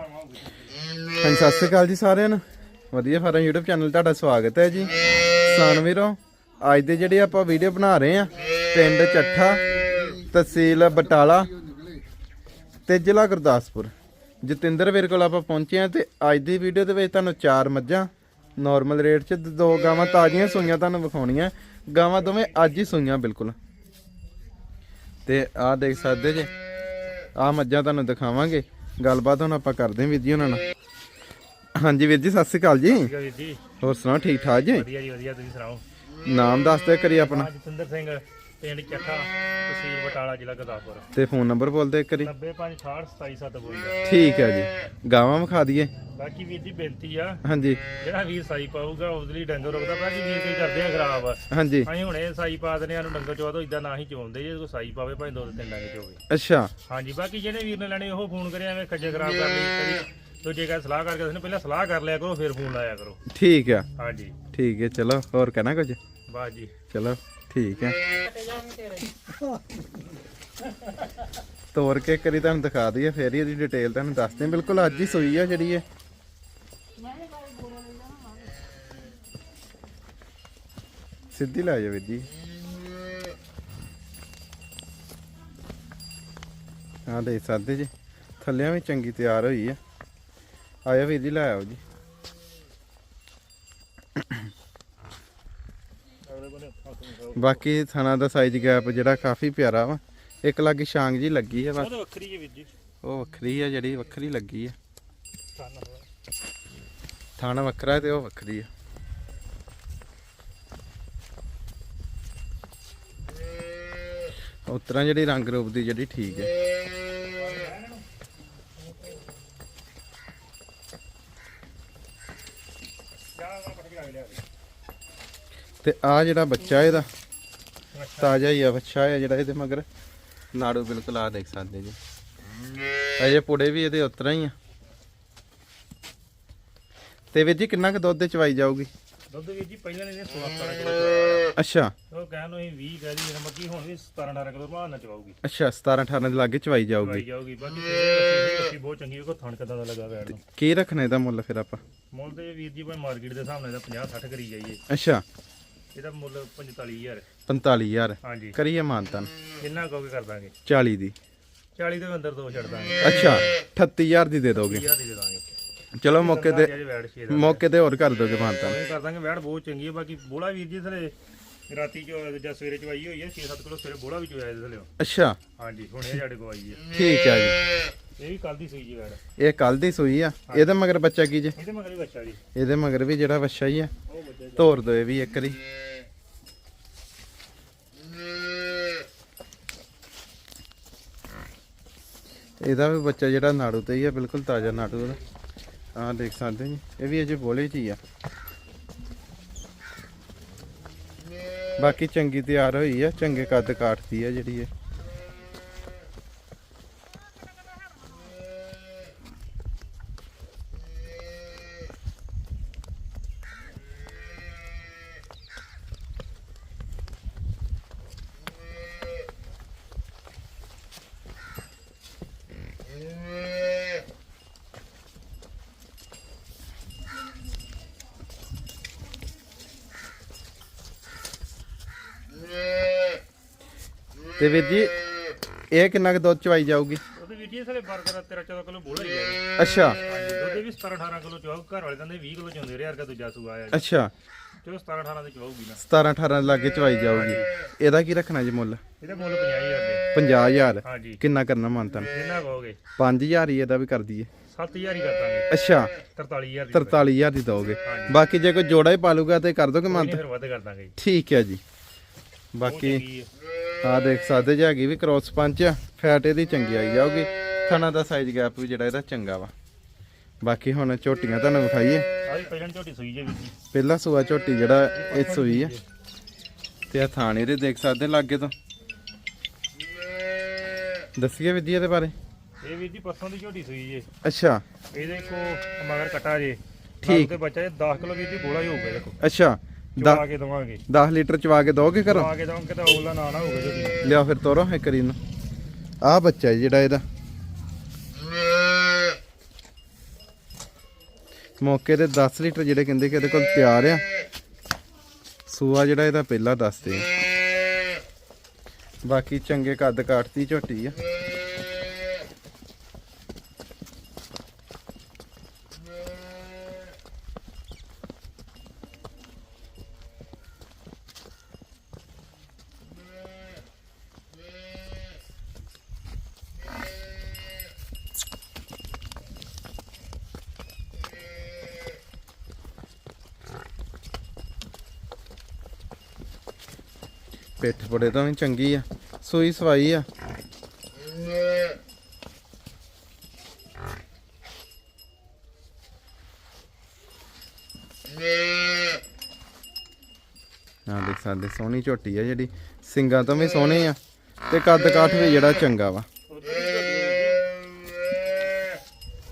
ਹਾਂਜੀ, ਸਤਿ ਸ਼੍ਰੀ ਅਕਾਲ ਜੀ ਸਾਰਿਆਂ ਨੂੰ। ਵਧੀਆ ਫਾਰਮ YouTube ਚੈਨਲ ਤੁਹਾਡਾ ਸਵਾਗਤ ਹੈ ਜੀ। ਕਿਸਾਨ ਵੀਰੋ, ਅੱਜ ਦੇ ਜਿਹੜੇ ਆਪਾਂ ਵੀਡੀਓ ਬਣਾ ਰਹੇ ਆ ਪਿੰਡ ਚੱਠਾ, ਤਹਿਸੀਲ ਬਟਾਲਾ ਤੇ ਜ਼ਿਲ੍ਹਾ ਗੁਰਦਾਸਪੁਰ। ਜਤਿੰਦਰ ਵੀਰ ਕੋਲ ਆਪਾਂ ਪਹੁੰਚੇ ਆ ਤੇ ਅੱਜ ਦੀ ਵੀਡੀਓ ਦੇ ਵਿੱਚ ਤੁਹਾਨੂੰ ਚਾਰ ਮੱਝਾਂ ਨਾਰਮਲ ਰੇਟ 'ਚ ਦੋ ਗਾਵਾਂ ਤਾਜ਼ੀਆਂ ਸੂਈਆਂ ਤੁਹਾਨੂੰ ਵਿਖਾਉਣੀਆਂ। ਗਾਵਾਂ ਦੋਵੇਂ ਅੱਜ ਹੀ ਸੂਈਆਂ ਬਿਲਕੁਲ। ਤੇ ਆਹ ਦੇਖ ਸਕਦੇ ਜੇ, ਆਹ ਮੱਝਾਂ ਤੁਹਾਨੂੰ ਦਿਖਾਵਾਂਗੇ। ਗੱਲਬਾਤ ਹੁਣ ਆਪਾਂ ਕਰਦੇ ਹਾਂ ਵੀਰ ਜੀ ਉਹਨਾਂ ਨਾਲ। ਹਾਂਜੀ ਵੀਰ ਜੀ ਸਤਿ ਸ਼੍ਰੀ ਅਕਾਲ ਜੀ। ਠੀਕ ਹੈ ਵੀਰ ਜੀ। ਹੋਰ ਸੁਣਾਓ ਠੀਕ ਠਾਕ ਜੀ? ਵਧੀਆ ਜੀ ਵਧੀਆ ਤੁਸੀਂ ਸੁਣਾਓ? ਨਾਮ ਦੱਸ ਦਿਓ ਕਰੀ ਆਪਣਾ। ਜਤਿੰਦਰ ਸਿੰਘ। ਪਿੰਡ ਚੱਠਾ ਤਹਿਸੀਲ ਬਟਾਲਾ ਜ਼ਿਲ੍ਹਾ ਗੁਰਦਾਸਪੁਰ। ਤੇ ਫੋਨ ਨੰਬਰ ਬੋਲ ਦਿਓ ਕਰੀ 9568277752 ਠੀਕ ਹੈ ਜੀ। ਗਾਵਾਂ ਵਿਖਾ ਦਈਏ। ਬਾਕੀ ਵੀਰ ਦੀ ਬੇਨਤੀ ਆ ਹਾਂਜੀ। ਜਿਹੜਾ ਵੀਰ ਸਾਈ ਪਾਊਗਾ ਉਸ ਲਈ ਡੰਗਰ ਰੁਕਦਾ ਬਾਕੀ ਵੀਰ ਕੀ ਕਰਦੇ ਆ ਖਰਾਬ। ਹਾਂਜੀ। ਅਸੀਂ ਹੁਣੇ ਸਾਈ ਪਾ ਦਨੇ ਆ ਨੂੰ ਡੰਗਰ ਚੋਆ ਤੋਂ ਇਦਾਂ ਨਾ ਹੀ ਚੋਂਦੇ ਜੇ ਕੋਈ ਸਾਈ ਪਾਵੇ ਭਾਵੇਂ ਦੋ ਤਿੰਨ ਡੰਗ ਚੋਵੇ। ਅੱਛਾ। ਹਾਂਜੀ ਬਾਕੀ ਜਿਹਨੇ ਵੀਰ ਨੇ ਲੈਣੇ ਉਹ ਫੋਨ ਕਰਿਆ ਐਵੇਂ ਖੱਜੇ ਖਰਾਬ ਕਰ ਲਈ ਕਦੀ ਦੂਜੇ ਕਾ ਸਲਾਹ ਕਰਕੇ ਦੱਸਣੇ ਪਹਿਲਾਂ ਸਲਾਹ ਕਰ ਲਿਆ ਕਰੋ ਫਿਰ ਫੋਨ ਲਾਇਆ ਕਰੋ। ਠੀਕ ਆ। ਹਾਂਜੀ। ਠੀਕ ਹੈ ਚਲੋ ਹੋਰ ਕਹਿਣਾ ਕੁਝ? ਬਾਸ ਜੀ। ਚਲੋ। ਠੀਕ ਹੈ। ਤੋਰ ਕੇ ਕਰੀ ਤੁਹਾਨੂੰ ਦਿਖਾ ਦਈਏ, ਫੇਰ ਹੀ ਇਹਦੀ ਡਿਟੇਲ ਤੁਹਾਨੂੰ ਦੱਸਦੇ ਹਾਂ ਬਿਲਕੁਲ ਅੱਜ ਹੀ ਸੋਈ ਆ ਜਿਹੜੀ ਇਹ। ਸਿੱਧੀ ਲੈ ਜਾਓ ਵੀਰ ਜੀ। ਹਾਂ ਦੇ ਸਕਦੇ ਜੀ, ਥੱਲਿਆਂ ਵੀ ਚੰਗੀ ਤਿਆਰ ਹੋਈ ਆ। ਆਇਆ ਵੀਰ ਜੀ, ਲੈ ਆਓ ਜੀ। ਬਾਕੀ ਥਣਾ ਦਾ ਸਾਈਜ਼ ਗੈਪ ਜਿਹੜਾ ਕਾਫੀ ਪਿਆਰਾ ਵਾ। ਇੱਕ ਲੱਗੀ ਸ਼ਾਂਗ ਜੀ ਲੱਗੀ ਆ ਬਸ। ਉਹ ਵੱਖਰੀ ਹੈ ਵੀਰ ਜੀ। ਉਹ ਵੱਖਰੀ ਆ ਜਿਹੜੀ ਵੱਖਰੀ ਲੱਗੀ ਆ। ਥਾਣਾ ਵੱਖਰਾ। ਤੇ ਉਹ ਵੱਖਰੀ ਆ। ਉਤਰਾਂ ਜਿਹੜੀ ਰੰਗ ਰੂਪ ਦੀ ਜਿਹੜੀ ਠੀਕ ਹੈ ਤੇ ਆ ਜਿਹੜਾ ਬੱਚਾ ਇਹਦਾ ਤਾਜ਼ਾ ਹੀ ਆ ਬੱਚਾ ਹੈ ਜਿਹੜਾ ਇਹਦੇ ਮਗਰ। ਨਾੜੂ ਬਿਲਕੁਲ ਆ ਦੇਖ ਸਕਦੇ ਜੀ। ਅਜੇ ਪੁੜੇ ਵੀ ਇਹਦੇ ਉਤਰਾਂ ਹੀ ਆ। ਤੇ ਵੀਰ ਜੀ ਕਿੰਨਾ ਕੁ ਦੁੱਧ ਦੇ ਚਵਾਈ ਜਾਊਗੀ? ਦੁੱਧ ਵੀਰ ਜੀ ਪਹਿਲਾਂ ਨੇ 16 17 ਕਿਲੋ ਅੱਛਾ। ਉਹ ਕਹਿਣ ਨੂੰ ਅਸੀਂ 20 ਕਹਿ ਦੀ ਮੱਕੀ ਹੁਣ ਵੀ 17 18 ਕਿਲੋ ਭਾਅ ਨਾ ਚਵਾਉਗੀ ਅੱਛਾ 17 18 ਦੇ ਲਾਗੇ ਚਵਾਈ ਚਵਾਈ ਜਾਊਗੀ ਜਾਊਗੀ ਬਾਕੀ ਕੱਸੀ ਬਹੁਤ ਚੰਗੀ ਕੋ ਥਣ ਕਿਦਾਂ ਦਾ ਲੱਗਾ ਵੈਣ ਕੀ ਰੱਖਣਾ ਇਹਦਾ ਮੁੱਲ ਫਿਰ ਆਪਾਂ? ਮੁੱਲ ਤੇ ਵੀਰ ਜੀ ਭਾਵੇਂ ਮਾਰਕੀਟ ਦੇ ਹਿਸਾਬ ਨਾਲ ਇਹਦਾ 50 60 ਕਰੀ ਜਾਈਏ। ਅੱਛਾ। ਇਹਦਾ ਮੁੱਲ 45000 45000 ਹਾਂਜੀ। ਕਰੀਏ ਮਾਨਤਨ। ਜਿੰਨਾ ਕਹੋਗੇ ਕਰ ਦਾਂਗੇ? 40 ਦੀ। 40 ਦੇ ਅੰਦਰ ਦੋ ਛੱਡ ਦਾਂਗੇ। ਅੱਛਾ 38000 ਦੀ ਦੇ ਦੋਗੇ। 20000 ਦੀ ਦੇ ਦਾਂਗੇ। ਚਲੋ ਮੌਕੇ ਤੇ ਅੱਜ ਵੈੜ ਛੇ ਦਾ ਮੌਕੇ ਤੇ ਹੋਰ ਕਰ ਦੋਗੇ ਮਾਨਤਨ। ਇਹ ਕਰ ਦਾਂਗੇ ਵੈੜ ਬਹੁਤ ਚੰਗੀ ਹੈ ਬਾਕੀ ਬੋਲਾ ਵੀਰ ਜੀ ਥਲੇ ਰਾਤੀ ਚ ਜਾਂ ਸਵੇਰੇ ਚਵਾਈ ਹੋਈ ਹੈ 6-7 ਕਿਲੋ ਸਵੇਰੇ ਬੋਲਾ ਵੀ ਇਹਦੇ ਥਲੇ। ਅੱਛਾ। ਹਾਂਜੀ ਹੁਣ ਇਹ ਸਾਡੇ ਕੋਲ ਆਈ ਹੈ ਠੀਕ ਹੈ ਜੀ। ਇਹ ਵੀ ਕੱਲ ਦੀ ਸੂਈ ਜੀ ਵੈੜ। ਇਹ ਕੱਲ ਦੀ ਸੂਈ ਆ। ਇਹਦੇ ਮਗਰ ਬੱਚਾ ਕੀ ਜੇ? ਇਹਦੇ ਮਗਰ ਵੀ ਬੱਚਾ ਜੀ। ਇਹਦੇ ਮਗਰ ਵੀ ਜਿਹੜਾ ਬੱਚਾ ਹੀ ਆ। ਉਹ ਬੱਚਾ ਜੀ। ਤੋਰ ਦੋ ਇਹ ਵੀ ਇੱਕ ਵਾਰੀ। ਇਹਦਾ ਵੀ ਬੱਚਾ ਜਿਹੜਾ ਨਾੜੂ ਤੇ ਹੀ ਆ, ਬਿਲਕੁਲ ਤਾਜ਼ਾ ਨਾੜੂ ਦਾ ਆਹ ਦੇਖ ਸਕਦੇ ਜੀ, ਇਹ ਵੀ ਅਜੇ ਬੋਲੇ ਚ ਹੀ ਆ। ਬਾਕੀ ਚੰਗੀ ਤਿਆਰ ਹੋਈ ਆ, ਚੰਗੇ ਕੱਦ ਕਾਟਦੀ ਆ ਜਿਹੜੀ ਇਹ। ਤੇ ਵੀਰ ਜੀ ਇਹ ਕਿੰਨਾ ਕੁ ਦੁੱਧ ਚਵਾਈ ਜਾਊਗੀ? ਉਹਦੇ ਵੀਰ ਜੀ ਥਲੇ ਬਰਗਰ 13-14 ਕਿਲੋ ਬੋਲਾ ਹੀ ਹੈ ਅੱਛਾ। ਹਾਂਜੀ ਦੁੱਧ ਵੀ 17-18 ਕਿਲੋ ਚਵਾਉ ਘਰ ਵਾਲੇ ਕਹਿੰਦੇ 20 ਕਿਲੋ ਚੋਂਦੇ ਰਿਹਾ ਅਰਗਾ ਦੂਜਾ ਸੂਆ ਆਇਆ ਅੱਛਾ। ਚਲੋ 17-18 ਦੇ ਚਵਾਉਗੀ ਨਾ। 17 18 ਲਾਗੇ ਚਵਾਈ ਜਾਊਗੀ। ਇਹਦਾ ਕੀ ਰੱਖਣਾ ਜੀ ਮੁੱਲ? ਇਹਦਾ ਮੁੱਲ 50000 ਦੇ। 50000 ਹਾਂਜੀ। ਕਿੰਨਾ ਕਰਨਾ ਮੰਤਨ ਜਿੰਨਾ ਕਹੋਗੇ 5000 ਹੀ ਇਹਦਾ ਵੀ ਕਰ ਦਈਏ। 7000 ਹੀ ਕਰ ਦਾਂਗੇ। ਅੱਛਾ। 43000 ਦੀ 43000 ਦੀ ਦੋਗੇ। ਬਾਕੀ ਜੇ ਕੋਈ ਜੋੜਾ ਹੀ ਪਾਲੂਗਾ ਤੇ ਕਰ ਦੋਗੇ ਮੰਤ ਫਿਰ ਵੱਧ ਕਰ ਦਾਂਗੇ। ਠੀਕ ਹੈ ਜੀ। ਬਾਕੀ। ਆ ਦੇਖ ਸਕਦੇ ਜੀ ਹੈਗੀ ਵੀ ਕ੍ਰੋਸ ਪੰਚ ਫੈਟ ਇਹਦੀ ਚੰਗੀ ਆਈ ਜਾਊਗੀ। ਥਣਾ ਦਾ ਸਾਈਜ਼ ਗੈਪ ਵੀ ਜਿਹੜਾ ਇਹਦਾ ਚੰਗਾ ਵਾ। ਬਾਕੀ ਹੁਣ ਝੋਟੀਆਂ ਤੁਹਾਨੂੰ ਵਿਖਾਈਏ। ਆਹ ਵੀ ਪਹਿਲਾਂ ਝੋਟੀ ਸੂਈ ਜੇ ਵੀਰ ਜੀ ਪਹਿਲਾ ਸੂਆ ਝੋਟੀ ਜਿਹੜਾ ਇਹ ਸੂਈ ਆ। ਤੇ ਆ ਥਾਣੇ ਦੇ ਦੇਖ ਸਕਦੇ ਲਾਗੇ ਤੋਂ। ਦੱਸੀਏ ਵਿਧੀ ਦੇ ਬਾਰੇ। ਇਹ ਵੀਰ ਜੀ ਪਰਸੋਂ ਦੀ ਝੋਟੀ ਸੂਈ ਜੇ। ਅੱਛਾ। ਇਹਦੇ ਕੋ ਮਗਰ ਕਟਾ ਜੇ। ਠੀਕ। ਤੇ ਬੱਚਾ ਜੇ 10 ਕਿਲੋ ਵੀਰ ਜੀ ਬੋਲਾ ਹੀ ਹੋਊਗਾ ਦੇਖੋ ਅੱਛਾ। ਚਵਾ ਕੇ ਦਵਾਂਗੇ। 10 ਲੀਟਰ ਚਵਾ ਕੇ ਦੋਗੇ ਘਰੋਂ? ਚਵਾ ਕੇ ਦਵਾਂਗੇ ਤਾਂ ਉਹਲਾ ਨਾ ਨਾ ਹੋਊਗਾ ਝੋਟੀ ਲਿਆ ਫਿਰ ਤੋਰੋ ਇੱਕ ਕਰੀ ਨੂੰ। ਆ ਬੱਚਾ ਜੀ ਜਿਹੜਾ ਇਹਦਾ। ਮੌਕੇ ਤੇ 10 ਲੀਟਰ ਜਿਹੜੇ ਕਹਿੰਦੇ ਕਿ ਇਹਦੇ ਕੋਲ ਤਿਆਰ ਆ। ਸੂਆ ਜਿਹੜਾ ਇਹਦਾ ਪਹਿਲਾ ਦੱਸਦੇ ਆ। ਬਾਕੀ ਚੰਗੇ ਕੱਦ ਕਾਟਦੀ ਝੋਟੀ ਆ। ਪਿੱਠ ਬੜੇ ਤਾਂ ਵੀ ਚੰਗੀ ਆ, ਸੂਈ ਸਵਾਈ ਆ। ਆ ਦੇਖ ਸਕਦੇ ਸੋਹਣੀ ਝੋਟੀ ਆ ਜਿਹੜੀ, ਸਿੰਗਾਂ ਤੋਂ ਵੀ ਸੋਹਣੇ ਆ ਤੇ ਕੱਦ ਕਾਠ ਵੀ ਜਿਹੜਾ ਚੰਗਾ ਵਾ।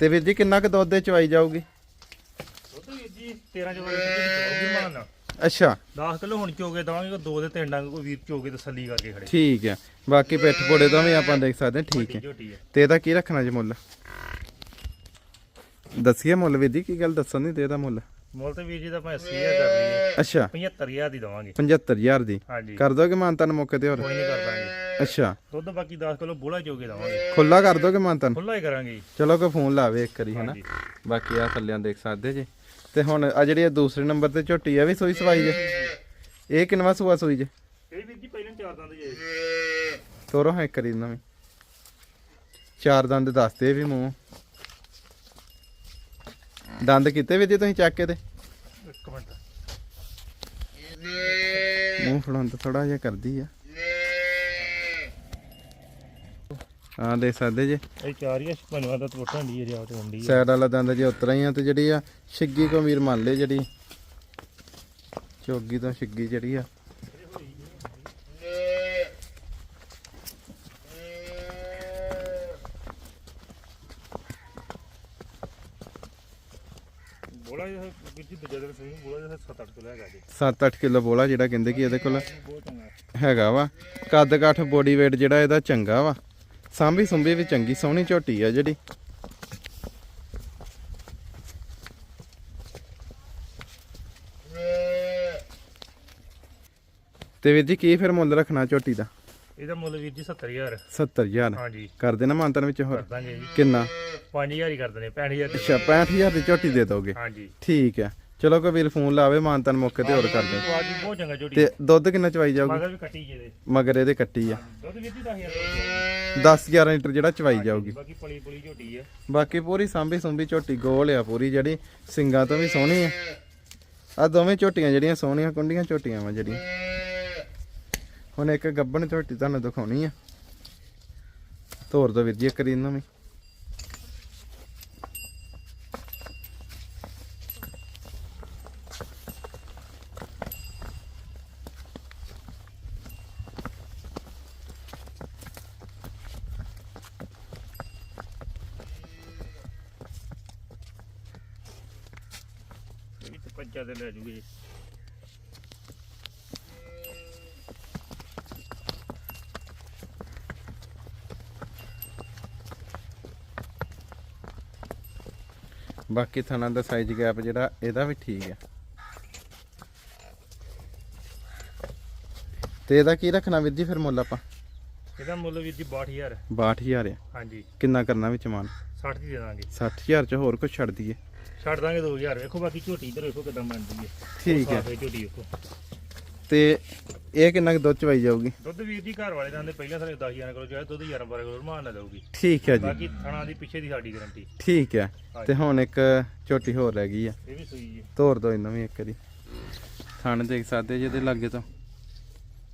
ਤੇ ਵੀਰ ਜੀ ਕਿੰਨਾ ਕੁ ਦੁੱਧ ਦੇ ਚਵਾਈ ਜਾਊਗੀ? ਦੁੱਧ ਵੀਰ ਜੀ 13 ਚੋਗੇ ਚੋਗੀ ਮਾਨ। ਅੱਛਾ। 10 ਕਿਲੋ ਹੁਣ ਚੋਗੇ ਦਵਾਂਗੇ? ਕੋਈ ਦੋ ਦੇ ਤਿੰਨ ਡੰਗ ਕੋਈ ਵੀਰ ਚੋਗੇ ਤਸੱਲੀ ਕਰਕੇ ਖੜੇ। ਠੀਕ ਆ ਬਾਕੀ ਪਿੱਠ ਪੋੜੇ ਤੋਂ ਵੀ ਆਪਾਂ ਦੇਖ ਸਕਦੇ ਹਾਂ ਠੀਕ ਹੈ। ਝੋਟੀ ਹੈ। ਤੇ ਇਹਦਾ ਕੀ ਰੱਖਣਾ ਜੀ ਮੁੱਲ? ਦੱਸੀਏ ਮੁੱਲ ਵੀਰ ਜੀ ਕੀ ਗੱਲ ਦੱਸਣ ਨਹੀਂ ਤੇ ਇਹਦਾ ਮੁੱਲ? ਮੁੱਲ ਤੇ ਵੀਰ ਜੀ ਦਾ ਆਪਾਂ 80000 ਕਰ ਲਈਏ। ਅੱਛਾ। 75000 ਦੀ ਦਵਾਂਗੇ। 75000 ਦੀ। ਹਾਂਜੀ। ਕਰ ਦੋਗੇ ਮਾਨਤਨ ਮੌਕੇ ਤੇ ਹੋਰ? ਕੋਈ ਨਹੀਂ ਕਰ ਦਾਂਗੇ। ਅੱਛਾ। ਦੁੱਧ ਬਾਕੀ 10 ਕਿਲੋ ਬੋਲਾ ਚੋਗੇ ਦਵਾਂਗੇ। ਖੁੱਲਾ ਕਰ ਦੋਗੇ ਮਾਨਤਨ? ਖੁੱਲਾ ਹੀ ਕਰਾਂਗੇ। ਚਲੋ ਕੋਈ ਫੋਨ ਲਾਵੇ ਇੱਕ ਵਾਰੀ ਹਨਾ ਬਾਕੀ ਆ ਥੱਲਿਆਂ ਦੇਖ ਸਕਦੇ ਜੀ। ਤੇ ਹੁਣ ਆ ਜਿਹੜੀ ਇਹ ਦੂਸਰੇ ਨੰਬਰ ਤੇ ਝੋਟੀ ਆ ਵੀ ਸੋਈ ਸਵਾਈ ਜੇ। ਇਹ ਕਿੰਨਵਾ ਸੂਆ ਸੋਈ ਜੇ? ਇਹ ਵੀਰ ਜੀ ਪਹਿਲਾਂ ਚਾਰ ਦੰਦ ਜੇ। ਤੋਰੋ ਹਾਂ ਇਹਨਾਂ ਵੀ ਚਾਰ ਦੰਦ ਦੱਸਦੇ ਵੀ ਮੂੰਹ। ਦੰਦ ਕਿਤੇ ਵੀ ਜੀ ਤੁਸੀਂ ਚੱਕ ਕੇ ਤੇ? ਇੱਕ ਮਿੰਟ। ਮੂੰਹ ਫੜਾਉਣ ਤੋਂ ਥੋੜਾ ਜਿਹਾ ਕਰਦੀ ਆ। ਹਾਂ ਦੇ ਸਕਦੇ ਜੇ। ਇਹ ਚਾਰ ਹੀ ਪੰਜਵਾਂ ਦਾ ਟੋਟਾ ਨਹੀਂ ਰਿਹਾ ਤੇ ਹੁੰਦੀ ਹੈ ਸਾਈਡ ਵਾਲਾ ਦੰਦ ਜੇ ਉਤਰਾ ਹੀ ਆ ਤੇ ਜਿਹੜੀ ਆ ਛਿੱਗੀ ਕੋ ਵੀਰ ਮੰਨ ਲੈ ਜਿਹੜੀ। ਚੋਗੀ ਤੋਂ ਛਿੱਗੀ ਜਿਹੜੀ ਆ। ਬੋਲਾ ਜਿਹਾ ਵੀਰ ਜੀ ਦੂਜੇ ਦਿਨ ਸਹੀ ਬੋਲਾ ਜਿਹਾ 7-8 ਕਿਲੋ ਹੈਗਾ ਜੀ। 7-8 ਕਿਲੋ ਬੋਲਾ ਜਿਹੜਾ ਕਹਿੰਦੇ ਕਿ ਇਹਦੇ ਕੋਲ ਬਹੁਤ ਚੰਗਾ। ਹੈਗਾ ਵਾ। ਕੱਦ ਕਾਠ ਬੋਡੀ weight ਜਿਹੜਾ ਇਹਦਾ ਚੰਗਾ ਵਾ। ਸਾਂਭੀ ਸੁੰਭੀ ਵੀ ਚੰਗੀ ਸੋਹਣੀ ਝੋਟੀ ਆ ਜਿਹੜੀ। ਤੇ ਵੀਰ ਜੀ ਕੀ ਫਿਰ ਮੁੱਲ ਰੱਖਣਾ ਝੋਟੀ ਦਾ? ਇਹਦਾ ਮੁੱਲ ਵੀਰ ਜੀ 70000 70000 ਹਾਂਜੀ। ਕਰ ਦੇਣਾ ਮਾਨਤਨ ਵਿੱਚ ਹੋਰ? ਦਾਂਗੇ ਜੀ। ਕਿੰਨਾ? 5000 ਹੀ ਕਰ ਦਨੇ 65000 ਤੇ ਅੱਛਾ 65000 ਦੀ ਝੋਟੀ ਦੇ ਦੋਗੇ? ਹਾਂਜੀ। ਠੀਕ ਹੈ। ਚਲੋ ਕੋਈ ਵੀਰ ਫੋਨ ਲਾਵੇ ਮਾਨਤਨ ਮੌਕੇ ਤੇ ਹੋਰ ਕਰ ਦੇ ਉਹ ਅੱਜ ਬਹੁਤ ਚੰਗਾ ਝੋਟੀ। ਤੇ ਦੁੱਧ ਕਿੰਨਾ ਚਵਾਈ ਜਾਊਗੀ? ਮਗਰ ਵੀ ਕੱਟੀ ਜੇ ਮਗਰ ਇਹਦੇ ਕੱਟੀ ਆ। ਦੁੱਧ ਵੀਰ ਜੀ 10000 10 11 ਲੀਟਰ ਜਿਹੜਾ ਚਵਾਈ ਜਾਊਗੀ। ਬਾਕੀ ਪਲੀ ਪਲੀ ਝੋਟੀ ਹੈ ਬਾਕੀ ਪੂਰੀ ਸਾਂਭੀ ਸੁੰਭੀ ਝੋਟੀ ਗੋਲ ਆ ਪੂਰੀ ਜਿਹੜੀ ਸਿੰਗਾਂ ਤੋਂ ਵੀ ਸੋਹਣੀ ਆ। ਆ ਦੋਵੇਂ ਝੋਟੀਆਂ ਜਿਹੜੀਆਂ ਸੋਹਣੀਆਂ ਕੁੰਡੀਆਂ ਝੋਟੀਆਂ ਵਾ ਜਿਹੜੀਆਂ। ਹੁਣ ਇੱਕ ਗੱਬਣ ਝੋਟੀ ਤੁਹਾਨੂੰ ਦਿਖਾਉਣੀ ਆ। ਤੋਰ ਦੋ ਵੀਰ ਜੀ ਇੱਕ ਵੀ। ਵੀ ਤੇ ਲੈ ਜੂਗੇ ਬਾਕੀ ਥਣਾ ਦਾ ਸਾਈਜ਼ ਗੈਪ ਜਿਹੜਾ ਇਹਦਾ ਵੀ ਠੀਕ ਆ। ਤੇ ਇਹਦਾ ਕੀ ਰੱਖਣਾ ਵੀਰ ਜੀ ਫਿਰ ਮੁੱਲ ਆਪਾਂ? ਇਹਦਾ ਮੁੱਲ ਵੀਰ ਜੀ 62000 62000 ਆ। ਹਾਂਜੀ। ਕਿੰਨਾ ਕਰਨਾ ਵਿੱਚ ਮਾਨ 60 ਦੀ ਦੇ ਦਾਂਗੇ। 60000 ਚ ਹੋਰ ਕੁਝ ਛੱਡ ਦਈਏ। ਛੱਡ ਦਾਂਗੇ 2000 ਵੇਖੋ ਬਾਕੀ ਝੋਟੀ ਇਧਰ ਵੇਖੋ ਕਿਦਾਂ ਬਣਦੀ ਹੈ। ਠੀਕ ਹੈ। ਸਾਫ਼ ਝੋਟੀ ਵੇਖੋ। ਤੇ ਇਹ ਕਿੰਨਾ ਕੁ ਦੁੱਧ ਚਵਾਈ ਜਾਊਗੀ? ਦੁੱਧ ਵੀਰ ਜੀ ਘਰ ਵਾਲੇ ਦੰਦੇ ਪਹਿਲਾਂ ਸਾਰੇ 10 11 ਕਿਲੋ ਚਾਹੇ ਦੁੱਧ 11 12 ਕਿਲੋ ਮਾਨ ਨਾ ਦਊਗੀ ਠੀਕ ਹੈ ਜੀ। ਬਾਕੀ ਥਣਾ ਦੀ ਪਿੱਛੇ ਦੀ ਸਾਡੀ ਗਾਰੰਟੀ ਠੀਕ ਹੈ। ਤੇ ਹੁਣ ਇੱਕ ਝੋਟੀ ਹੋਰ ਰਹਿ ਗਈ ਆ। ਇਹ ਵੀ ਸੂਈ ਜੀ ਤੋਰ ਦੋ ਇਹਨਾਂ ਵੀ ਇੱਕ ਵਾਰੀ। ਥਣ ਦੇਖ ਸਕਦੇ ਜਿਹਦੇ ਲਾਗੇ ਤੋਂ।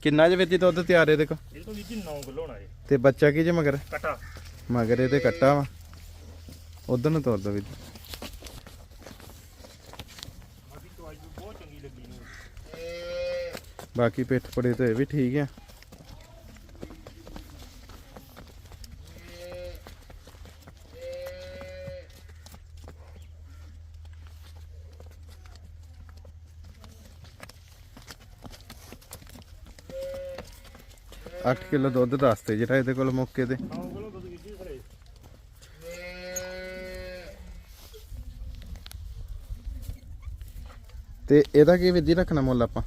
ਕਿੰਨਾ ਜੇ ਵਿੱਚ ਦੁੱਧ ਤਿਆਰ ਇਹਦੇ ਕੋ ਇਹ ਤੋਂ ਵੀਰ ਜੀ 9 ਕਿਲੋ ਹੋਣਾ ਜੀ ਤੇ ਬੱਚਾ ਕੀ ਜੇ ਮਗਰ? ਕਟਾ। ਮਗਰ ਇਹਦੇ ਕੱਟਾ ਵਾ। ਉਧਰ ਨੂੰ ਤੋਰ ਦੋ ਵੀਰ ਜੀ। ਬਾਕੀ ਚਵਾਈ ਵੀ ਬਹੁਤ ਚੰਗੀ ਲੱਗੀ ਨੂੰ ਬਾਕੀ ਪਿੱਠ ਪੜੇ ਤੇ ਇਹ ਵੀ ਠੀਕ ਆ। ਅੱਠ ਕਿਲੋ ਦੁੱਧ ਦੱਸਦੇ ਜਿਹੜਾ ਇਹਦੇ ਕੋਲ ਮੌਕੇ ਤੇ। ਤੇ ਇਹਦਾ ਕੀ ਵਿਧੀ ਰੱਖਣਾ ਮੁੱਲ ਆਪਾਂ?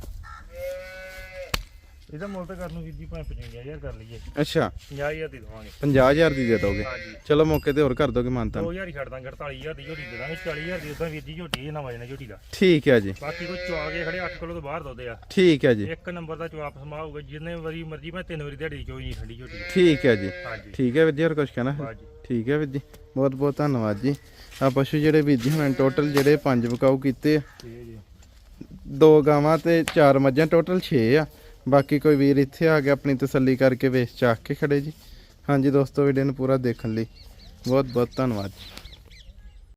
ਇਹਦਾ ਮੁੱਲ ਤਾਂ ਨੂੰ ਵੀਰ ਜੀ ਭਾਵੇਂ 55000 ਕਰ ਲਈਏ। ਅੱਛਾ। 50000 ਦੀ ਦਵਾਂਗੇ। 50000 ਦੀ ਦੇ ਦੋਗੇ। ਚਲੋ ਮੌਕੇ ਤੇ ਹੋਰ ਕਰ ਦੋਗੇ ਮਾਨਤਾ 2000 ਹੀ ਛੱਡ ਦਾਂਗੇ 48000 ਦੀ ਝੋਟੀ ਦੇ ਦਾਂਗੇ 40000 ਦੀ ਉਦਾਂ ਵੀਰ ਜੀ ਝੋਟੀ ਇਹ ਨਾ ਵਜਣਾ ਝੋਟੀ ਦਾ। ਠੀਕ ਹੈ ਜੀ। ਬਾਕੀ ਕੋਈ ਚਵਾ ਕੇ ਖੜੇ 8 ਕਿਲੋ ਤੋਂ ਬਾਹਰ ਦੋਦੇ ਆ। ਠੀਕ ਹੈ ਜੀ। ਇੱਕ ਨੰਬਰ ਦਾ ਚਵਾਪ ਸਮਾ ਹੋਊਗਾ ਜਿੰਨੇ ਵਾਰੀ ਮਰਜ਼ੀ ਮੈਂ ਤਿੰਨ ਵਾਰੀ ਦਿਹਾੜੀ ਚੋਈ ਨਹੀਂ ਠੰਡੀ ਝੋਟੀ। ਠੀਕ ਹੈ ਜੀ। ਠੀਕ ਹੈ ਵੀਰ ਜੀ ਹੋਰ ਕੁਝ ਕਹਿਣਾ? ਠੀਕ ਹੈ ਵੀਰ ਜੀ। ਬਹੁਤ ਬਹੁਤ ਧੰਨਵਾਦ ਜੀ। ਆ ਪਸ਼ੂ ਜਿਹੜੇ ਵੀਰ ਜੀ ਹੁਣ ਟੋਟਲ ਜਿਹੜੇ ਪੰਜ ਵਿਕਾਊ ਕੀਤੇ ਆ। ਠੀਕ ਹੈ ਜੀ। ਦੋ ਗਾਵਾਂ ਤੇ ਚਾਰ ਮੱਝਾਂ ਟੋਟਲ 6 ਆ। ਬਾਕੀ ਕੋਈ ਵੀਰ ਇੱਥੇ ਆ ਕੇ ਆਪਣੀ ਤਸੱਲੀ ਕਰਕੇ ਵੇਚ ਚਾਕ ਕੇ ਖੜੇ ਜੀ। ਹਾਂਜੀ ਦੋਸਤੋ ਵੀਡੀਓ ਨੂੰ ਪੂਰਾ ਦੇਖਣ ਲਈ ਬਹੁਤ ਬਹੁਤ ਧੰਨਵਾਦ ਜੀ।